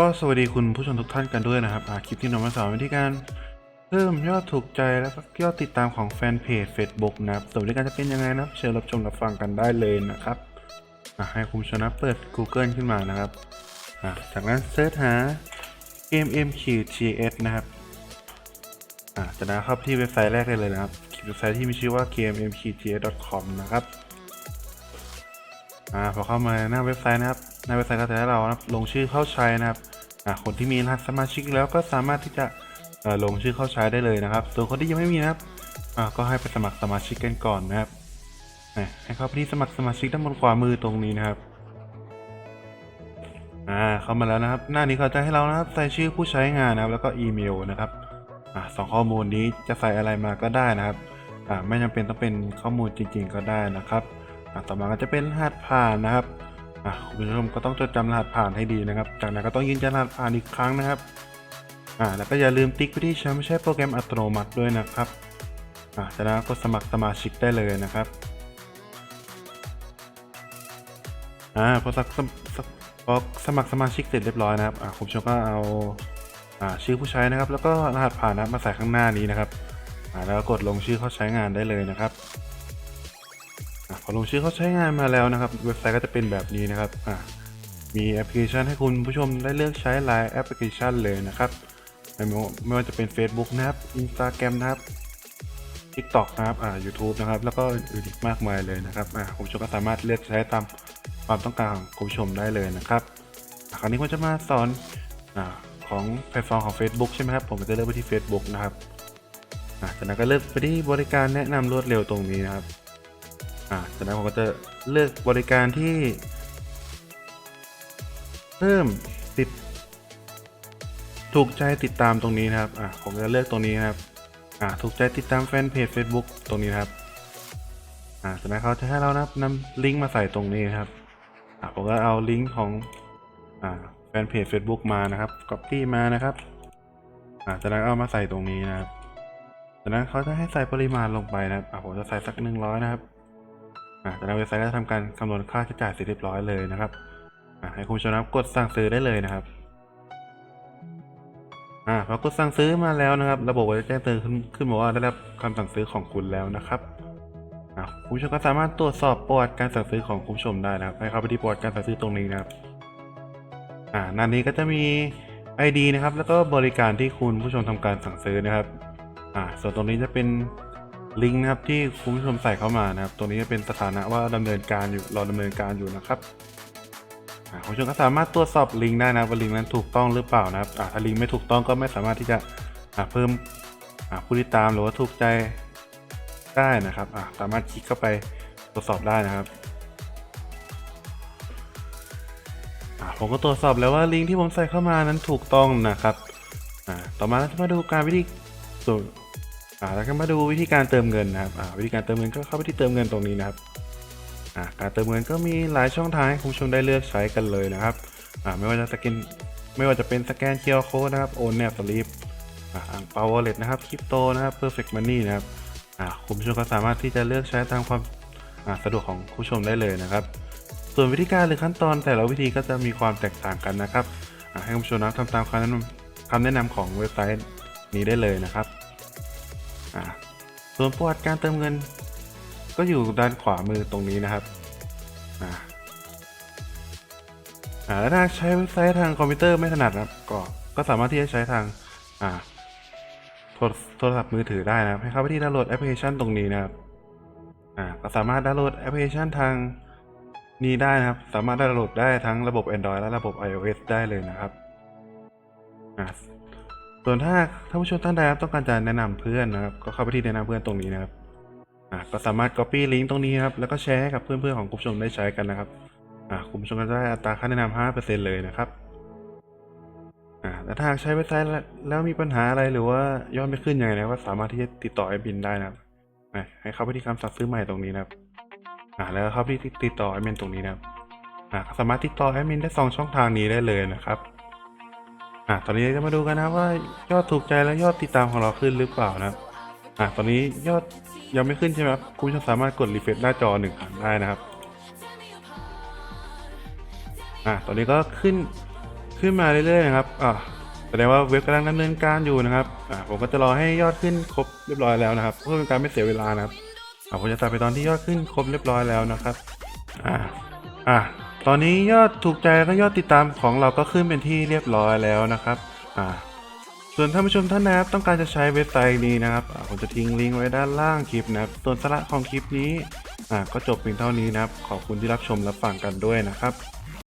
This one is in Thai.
ก็สวัสดีคุณผู้ชมทุกท่านกันด้วยนะครับคลิปที่นำมาสอนวิธีการเพิ่มยอดถูกใจและก็ยอดติดตามของแฟนเพจ Facebook นะครับส่วนวิธีการจะเป็นยังไงนะครับ เชิญรับชมรับฟังกันได้เลยนะครับให้คุณชนะเปิด Google ขึ้นมานะครับจากนั้นเสิร์ชหา KMMQTS นะครับจากนั้นเข้าที่เว็บไซต์แรกได้เลยนะครับเว็บไซต์ที่มีชื่อว่า kmmqts.com นะครับ อ่าพอเข้ามาหน้าเว็บไซต์นะครับหน้าเว็บไซต์ก็จะให้เรานะครับลงชื่อเข้าใช้นะครับอ่าคนที่มีรหัสสมาชิกแล้วก็สามารถที่จะเอ่อลงชื่อเข้าใช้ได้เลยนะครับส่วนคนที่ยังไม่มีนะครับอ่าก็ให้ไปสมัครสมาชิกกันก่อนนะครับให้เข้าไปที่สมัครสมาชิกด้านบนขวามือตรงนี้นะครับอ่าเข้ามาแล้วนะครับ หน้านี้เขาจะให้เรานะครับใส่ชื่อผู้ใช้งานนะครับ แล้วก็อีเมลนะครับอ่าสองข้อมูลนี้จะใส่อะไรมาก็ได้นะครับอ่าไม่จำเป็นต้องเป็นข้อมูลจริง ๆ ก็ได้นะครับ ต่อมาก็จะเป็นรหัสผ่านนะครับอะคุณผู้ชมก็ต้องจดจำรหัสผ่านให้ดีนะครับ จากนั้นก็ต้องยืนยันรหัสผ่านอีกครั้งนะครับอ่าแล้วก็อย่าลืมติ๊กไปที่ใช้ไม่ใช่โปรแกรมอัตโนมัติด้วยนะครับอ่าจากนั้นก็สมัครสมาชิกได้เลยนะครับอ่าพอสักสมสมพอสมัครสมาชิกเสร็จเรียบร้อยนะครับอ่าคุณผู้ชมก็เอาอ่าชื่อผู้ใช้นะครับ แล้วก็รหัสผ่านนะครับมาใส่ข้างหน้านี้นะครับอ่าแล้วกดลงชื่อเข้าใช้งานได้เลยนะครับ อะพอลงชื่อเขาใช้งานมาแล้วนะครับ เว็บไซต์ก็จะเป็นแบบนี้นะครับอะมีแอปพลิเคชันให้คุณผู้ชมได้เลือกใช้หลายแอปพลิเคชันเลยนะครับ ไม่ว่าจะเป็น Facebook นะครับ Instagram นะครับ TikTok นะครับอ่า YouTube นะครับ แล้วก็อื่นอีกมากมายเลยนะครับอ่าคุณผู้ชมก็สามารถเลือกใช้ตามความต้องการของคุณผู้ชมได้เลยนะครับคราวนี้ผมจะมาสอนอ่าของแพลตฟอร์มของ Facebook ใช่ไหมครับ ผมจะเลือกไปที่ Facebook นะครับอ่าจากนั้นก็เลือกไปที่บริการแนะนำรวดเร็วตรงนี้นะครับ อ่าจากนั้นผมก็จะเลือกบริการที่ เพิ่มติด ถูกใจติดตามตรงนี้นะครับ อ่าผมจะเลือกตรงนี้นะครับ อ่าถูกใจติดตามแฟนเพจ Facebook ตรงนี้นะครับ อ่าจากนั้นเขาจะให้เรานะครับนำลิงก์มาใส่ตรงนี้นะครับ อ่าผมก็เอาลิงก์ของ อ่าแฟนเพจ Facebook มานะครับ Copy มานะครับ อ่าจากนั้นเอามาใส่ตรงนี้นะครับจากนั้นเขาจะให้ใส่ปริมาณลงไปนะครับ อ่าผมจะใส่สักหนึ่งร้อยนะครับ อ่าจากนั้นเว็บไซต์ก็จะทำการคำนวณค่าใช้จ่ายเสร็จเรียบร้อยเลยนะครับให้คุณผู้ชมนับกดสั่งซื้อได้เลยนะครับอ่าพอกดสั่งซื้อมาแล้วนะครับ ระบบก็จะแจ้งเตือนขึ้นขึ้นมาว่าได้รับคำสั่งซื้อของคุณแล้วนะครับอ่าคุณผู้ชมก็สามารถตรวจสอบประวัติการสั่งซื้อของคุณผู้ชมได้นะครับให้เข้าไปที่ประวัติการสั่งซื้อตรงนี้นะครับอ่าหน้านี้ก็จะมี ID นะครับ แล้วก็บริการที่คุณผู้ชมทำการสั่งซื้อนะครับอ่าส่วนตรงนี้จะเป็น ลิงก์นะครับที่คุณผู้ชมใส่เข้ามานะครับตรงนี้จะเป็นสถานะว่าดำเนินการอยู่รอดำเนินการอยู่นะครับคุณผู้ชมก็สามารถตรวจสอบลิงก์ได้นะว่าลิงก์นั้นถูกต้องหรือเปล่านะครับถ้าลิงก์ไม่ถูกต้องก็ไม่สามารถที่จะเพิ่มผู้ติดตามหรือว่าถูกใจได้นะครับสามารถคลิกเข้าไปตรวจสอบได้นะครับผมก็ตรวจสอบแล้วว่าลิงก์ที่ผมใส่เข้ามานั้นถูกต้องนะครับต่อมาเราจะมาดูการวิธีส่วน อ่าแล้วก็มาดูวิธีการเติมเงินนะครับอ่าวิธีการเติมเงินก็เข้าไปที่เติมเงินตรงนี้นะครับอ่าการเติมเงินก็มีหลายช่องทางให้คุณผู้ชมได้เลือกใช้กันเลยนะครับอ่าไม่ว่าจะสแกนไม่ว่าจะเป็นสแกนเคียร์โค้ดนะครับโอนแนบสลิปอ่าอังเปาวอลเล็ตนะครับคริปโตนะครับ perfect money นนี่นะครับอ่าคุณผู้ชมก็สามารถที่จะเลือกใช้ตามความอ่าสะดวกของผู้ชมได้เลยนะครับ ส่วนวิธีการหรือขั้นตอนแต่ละวิธีก็จะมีความแตกต่างกันนะครับอ่าให้คุณผู้ชมนะทำตามคำแนะนำคำแนะนำของเว็บไซต์นี้ได้เลยนะครับ อ่าส่วนประวัติการเติมเงิน ก็อยู่ด้านขวามือตรงนี้นะครับอ่าอ่าแล้วถ้าใช้เว็บไซต์ทางคอมพิวเตอร์ไม่ถนัดนะครับ ก็ก็สามารถที่จะใช้ทางอ่าโทรศัพท์มือถือได้นะครับ ให้เข้าไปที่ดาวน์โหลดแอปพลิเคชันตรงนี้นะครับอ่าก็สามารถดาวน์โหลดแอปพลิเคชันทางนี้ได้นะครับ สามารถดาวน์โหลดได้ทั้งระบบ Android และระบบ iOS ได้เลยนะครับอะ ส่วนถ้าท่านผู้ชมท่านใดครับต้องการจะแนะนำเพื่อนนะครับ ก็เข้าไปที่แนะนำเพื่อนตรงนี้นะครับอะก็สามารถ copy ลิงก์ตรงนี้ครับแล้วก็แชร์ให้กับเพื่อนๆของคุณผู้ชมได้ใช้กันนะครับอะคุณผู้ชมก็จะได้อัตราค่าแนะนำ5%เลยนะครับอะแล้วถ้าหากใช้เว็บไซต์แล้วมีปัญหาอะไรหรือว่ายอดไม่ขึ้นยังไงนะก็สามารถที่จะติดต่อแอดมินได้นะครับให้เข้าไปที่คำสั่งซื้อใหม่ตรงนี้นะครับอ่าแล้วเข้าไปที่ติดต่อแอดมินตรงนี้นะครับอ่าสามารถติดต่อแอดมินได้สองช่องทางนี้ได้เลยนะครับ อ่าตอนนี้จะมาดูกันนะว่ายอดถูกใจและยอดติดตามของเราขึ้นหรือเปล่านะอ่าตอนนี้ยอดยังไม่ขึ้นใช่ไหมครับคุณผู้ชมสามารถกดรีเฟรชหน้าจอหนึ่งครั้งได้นะครับอ่าตอนนี้ก็ขึ้นขึ้นมาเรื่อยๆนะครับอ่าแสดงว่าเว็บกำลังดำเนินการอยู่นะครับอ่าผมก็จะรอให้ยอดขึ้นครบเรียบร้อยแล้วนะครับ เพื่อเป็นการไม่เสียเวลานะครับอ่าผมจะตัดไปตอนที่ยอดขึ้นครบเรียบร้อยแล้วนะครับอ่าอ่า ตอนนี้ยอดถูกใจแล้วก็ยอดติดตามของเราก็ขึ้นเป็นที่เรียบร้อยแล้วนะครับอ่าส่วนท่านผู้ชมท่านนะครับต้องการจะใช้เว็บไซต์นี้นะครับผมจะทิ้งลิงก์ไว้ด้านล่างคลิปนะครับส่วนสาระของคลิปนี้อ่าก็จบเพียงเท่านี้นะครับ ขอบคุณที่รับชมรับฟังกันด้วยนะครับ